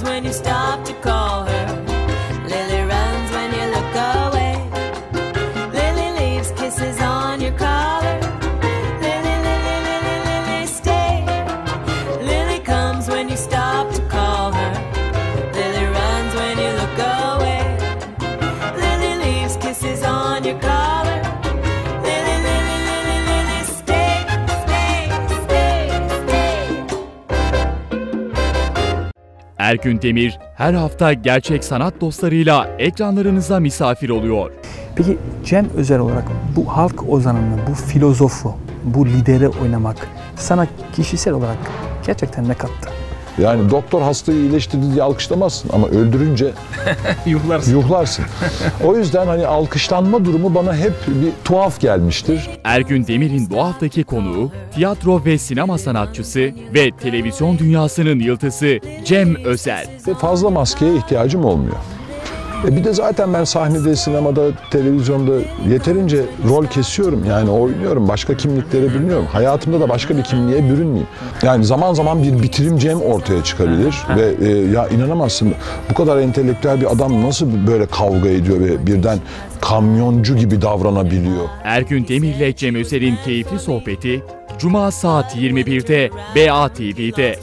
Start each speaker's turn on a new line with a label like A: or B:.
A: comes when you stop to call her. Lily runs when you look away. Lily leaves kisses on your collar. Lily, Lily, Lily, Lily, stay. Lily comes when you stop
B: Ergün Demir her hafta gerçek sanat dostlarıyla ekranlarınıza misafir oluyor.
C: Peki Cem özel olarak bu halk ozanını, bu filozofu, bu lideri oynamak sana kişisel olarak gerçekten ne kattı?
D: Yani doktor hastayı iyileştirdi diye alkışlamazsın ama öldürünce
C: Yuhlarsın.
D: yuhlarsın. o yüzden hani alkışlanma durumu bana hep bir tuhaf gelmiştir.
B: Ergün Demir'in bu haftaki konuğu tiyatro ve sinema sanatçısı ve televizyon dünyasının yıldızı Cem Özel.
D: Ve fazla maskeye ihtiyacım olmuyor. E bir de zaten ben sahnede, sinemada, televizyonda yeterince rol kesiyorum. Yani oynuyorum, başka kimliklere bürünüyorum. Hayatımda da başka bir kimliğe bürünmeyeyim. Yani zaman zaman bir bitirimcem ortaya çıkabilir. Ve e, ya inanamazsın bu kadar entelektüel bir adam nasıl böyle kavga ediyor ve birden kamyoncu gibi davranabiliyor.
B: Ergün Demir'le Cem Özel'in keyifli sohbeti Cuma saat 21'de BA TV'de.